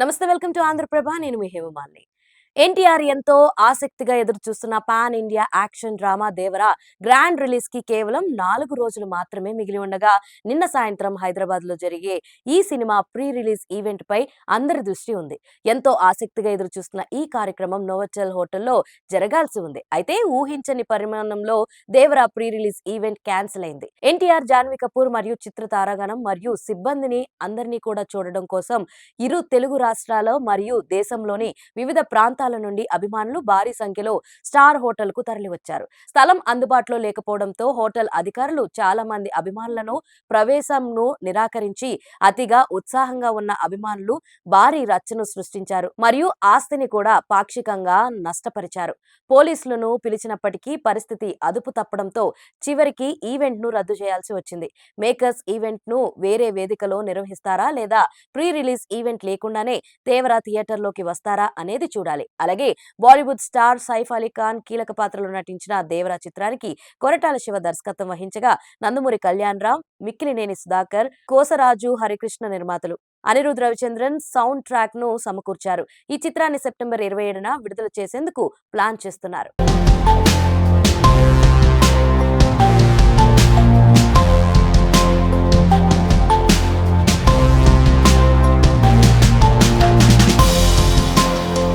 నమస్తే welcome to Andhraprabha. నేను మీ హేమమాలిని. ఎన్టీఆర్ ఎంతో ఆసక్తిగా ఎదురు చూస్తున్న pan India action drama Devara grand రిలీజ్కి కేవలం నాలుగు రోజులు మాత్రమే మిగిలి ఉండగా నిన్న సాయంత్రం హైదరాబాద్లో జరిగే ఈ సినిమా ప్రీ రిలీజ్ ఈవెంట్ పై అందరి దృష్టి ఉంది. ఎంతో ఆసక్తిగా ఎదురు చూస్తున్న ఈ కార్యక్రమం నోవచల్ హోటల్లో జరగాల్సి ఉంది. అయితే ఊహించని పరిమాణంలో Devara pre release event cancel అయింది. ఎన్టీఆర్ జాన్వీ కపూర్ మరియు చిత్ర తారాగణం మరియు సిబ్బందిని అందరినీ కూడా చూడడం కోసం ఇరు తెలుగు రాష్ట్రాల మరియు దేశంలోని వివిధ ప్రాంతాల ప్రాంతాల నుండి అభిమానులు భారీ సంఖ్యలో స్టార్ హోటల్కు తరలివచ్చారు. స్థలం అందుబాటులో లేకపోవడంతో హోటల్ అధికారులు చాలా మంది అభిమానులను ప్రవేశంను నిరాకరించి అతిగా ఉత్సాహంగా ఉన్న అభిమానులు భారీ రచ్చను సృష్టించారు. మరియు ఆస్తిని కూడా పాక్షికంగా నష్టపరిచారు. పోలీసులను పిలిచినప్పటికీ పరిస్థితి అదుపు తప్పడంతో చివరికి ఈవెంట్ను రద్దు చేయాల్సి వచ్చింది. మేకర్స్ ఈవెంట్ను వేరే వేదికలో నిర్వహిస్తారా లేదా ప్రీ రిలీజ్ ఈవెంట్ లేకుండానే దేవరా థియేటర్లోకి వస్తారా అనేది చూడాలి. అలాగే బాలీవుడ్ స్టార్ సైఫ్ అలీ ఖాన్ కీలక పాత్రలో నటించిన దేవరా చిత్రానికి కొరటాల శివ దర్శకత్వం వహించగా నందమూరి కళ్యాణ్ రామ్ మిక్కిలినేని సుధాకర్ కోసరాజు హరికృష్ణ నిర్మాతలు అనిరుద్ రవిచంద్రన్ సౌండ్ ట్రాక్ను సమకూర్చారు. ఈ చిత్రాన్ని సెప్టెంబర్ ఇరవై ఏడున విడుదల చేసేందుకు ప్లాన్ చేస్తున్నారు.